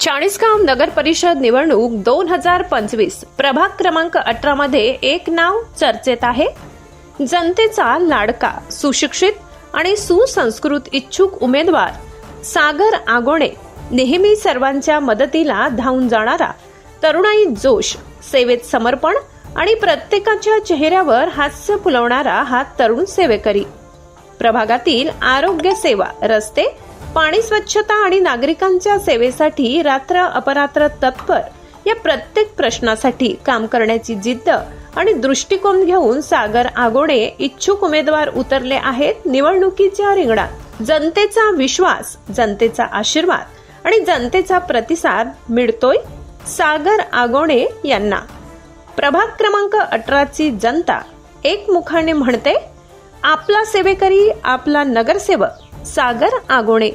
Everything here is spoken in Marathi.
चाळीसगाव नगर परिषद निवडणूक दोन हजार पंचवीस प्रभाग क्रमांक अठरा मध्ये एक नाव चर्चेत आहे. जनतेचा लाडका सुशिक्षित आणि सुसंस्कृत इच्छुक उमेदवार सागर आगोणे नेहमी सर्वांच्या मदतीला धावून जाणारा तरुणाई जोश सेवेत समर्पण आणि प्रत्येकाच्या चेहऱ्यावर हास्य फुलवणारा हा तरुण सेवेकरी. प्रभागातील आरोग्य सेवा रस्ते पाणी स्वच्छता आणि नागरिकांच्या सेवेसाठी रात्र अपरात्र तत्पर या प्रत्येक प्रश्नासाठी काम करण्याची जिद्द आणि दृष्टिकोन घेऊन सागर आगोणे इच्छुक उमेदवार उतरले आहेत निवडणुकीच्या रिंगणात. जनतेचा विश्वास जनतेचा आशीर्वाद आणि जनतेचा प्रतिसाद मिळतोय सागर आगोणे यांना. प्रभाग क्रमांक अठराची जनता एकमुखाने म्हणते आपला सेवेकरी आपला नगरसेवक सागर आगोणे.